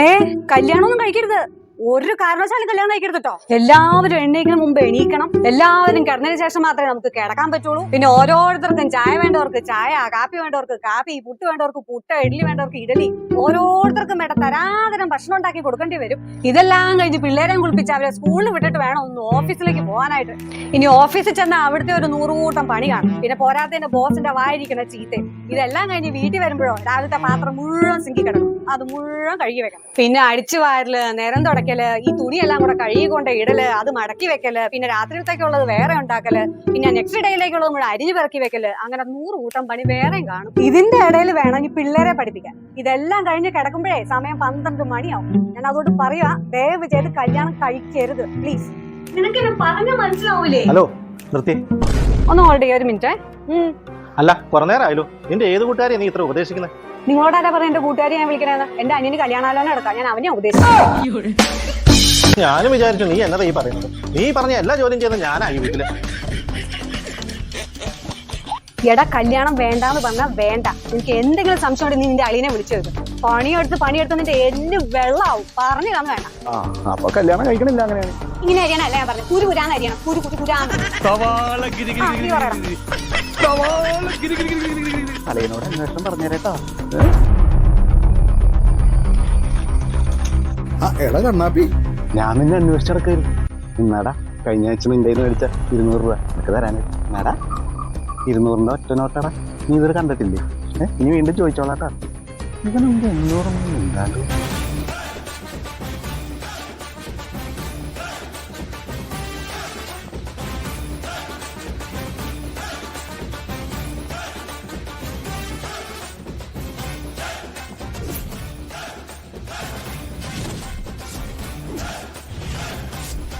ഏ കല്യാണമൊന്നും കഴിക്കരുത്. ഒരു കാരണവശാലും കല്യാണം കഴിക്കരുത് കേട്ടോ എല്ലാവരും എണ്ണീക്കുന്ന മുമ്പ് എണീക്കണം. എല്ലാവരും കിടന്നതിന് ശേഷം മാത്രമേ നമുക്ക് കിടക്കാൻ പറ്റുള്ളൂ. പിന്നെ ഓരോരുത്തർക്കും ചായ വേണ്ടവർക്ക് ചായ കാപ്പി വേണ്ടവർക്ക് കാപ്പി പുട്ട് വേണ്ടവർക്ക് പുട്ട് ഇഡ്ഡലി വേണ്ടവർക്ക് ഇഡലി ഓരോരുത്തർക്കും വേണ്ട തരാതരം ഭക്ഷണം ഉണ്ടാക്കി കൊടുക്കേണ്ടി വരും. ഇതെല്ലാം കഴിഞ്ഞ് പിള്ളേരെയും കുളിപ്പിച്ച് അവരെ സ്കൂളിൽ വിട്ടിട്ട് വേണം ഒന്ന് ഓഫീസിലേക്ക് പോകാനായിട്ട്. ഇനി ഓഫീസിൽ ചെന്നാൽ അവിടുത്തെ ഒരു നൂറുകൂട്ടം പണി കാണും. പിന്നെ പോരാത്തതിന്റെ ബോസിന്റെ വായിരിക്കുന്ന ചീത്തയും ഇതെല്ലാം കഴിഞ്ഞ് വീട്ടിൽ വരുമ്പോഴോ രാവിലത്തെ പാത്രം മുഴുവൻ സിങ്കി കിടക്കും. അത് മുഴുവൻ കഴുകി വെക്കണം. പിന്നെ അടിച്ചു വാരൽ നേരം തുടക്കൽ ഈ തുണിയെല്ലാം കൂടെ കഴുകി കൊണ്ട് ഇടൽ അത് മടക്കി വെക്കൽ പിന്നെ രാത്രിയിലത്തേക്കുള്ളത് വേറെ ഉണ്ടാക്കൽ പിന്നെ നെക്സ്റ്റ് ഡേയിലേക്കുള്ളത് മുഴുവൻ അരിഞ്ഞു പെറുക്കി വെക്കൽ അങ്ങനെ നൂറ് കൂട്ടം പണി വേറെയും കാണും. ഇതിന്റെ ഇടയിൽ വേണം ഈ പിള്ളേരെ പഠിപ്പിക്കാൻ ഇതെല്ലാം കഴിഞ്ഞ് കിടക്കുമ്പോഴേ സമയം പന്ത്രണ്ട് മണിയാവും. ഞാൻ അതുകൊണ്ട് പറയുക ദയവ് ചെയ്ത് കല്യാണം കഴിക്കരുത് പ്ലീസ് നിനക്ക് എന്നെ പറഞ്ഞ മനസ്സിലാവൂലേ? ഹലോ നിർത്തി. ഒന്ന് ഹോൾഡ് ചെയ്യാ ഒരു മിനിറ്റ് അല്ല കുറെ നേരമായല്ലോ നിന്റെ ഏത് കൂട്ടുകാരെ നീ ഇത്ര ഉപദേശിക്കുന്നത് നിങ്ങളോട് ആരാ പറഞ്ഞ എന്റെ കൂട്ടുകാരി ഞാൻ വിളിക്കണേന്ന്. എന്റെ അനിയന് കല്യാണാലോചന എടുക്കാം ഞാൻ അവനെ ഉദ്ദേശിച്ചു ഞാനും വിചാരിച്ചു നീ എന്നതാ ഈ പറയുന്നത്? നീ പറഞ്ഞ എല്ലാ ജോലിയും ചെയ്യുന്ന ഞാനാ ഈ വീട്ടിൽ. എടാ കല്യാണം വേണ്ടാന്ന് പറഞ്ഞാൽ വേണ്ട. എനിക്ക് എന്തെങ്കിലും സംശയം ഉണ്ടെങ്കിൽ നീ നിന്റെ അളിയനെ വിളിച്ചു വെക്കും പണിയെടുത്ത് പണിയെടുത്ത് നിന്റെ എല്ല് വെള്ളാവും. പറഞ്ഞു തന്നു വേണ്ട. ആ അപ്പൊ കല്യാണം കഴിക്കണില്ല അങ്ങനെയാണ്. ഇങ്ങനെ അരിയണല്ല ഞാൻ പറഞ്ഞു കുരു കുരാന്ന് അരിയണം. കുരു കുരു കുരാന്ന്. തലേനോട് അന്വേഷണം പറഞ്ഞേരേട്ടാ ആ എടാ കണ്ണാപ്പി. ഞാൻ നിന്നെ അന്വേഷിച്ചടക്കായിരുന്നു എന്നാടാ കഴിഞ്ഞ ആഴ്ച നിന്റെ മേടിച്ച ഇരുന്നൂറ് രൂപ. നിനക്ക് തരാനായിട്ട് എന്നാടാ ഇരുന്നൂറിന്റെ ഒറ്റ നോട്ടാടാ. നീ ഇതുവരെ കണ്ടിട്ടില്ലേ? ഏഹ് നീ വീണ്ടും ചോദിച്ചോളാട്ടാ ഇവനെന്ത് എണ്ണൂറൊന്നും ഇല്ലാണ്ട്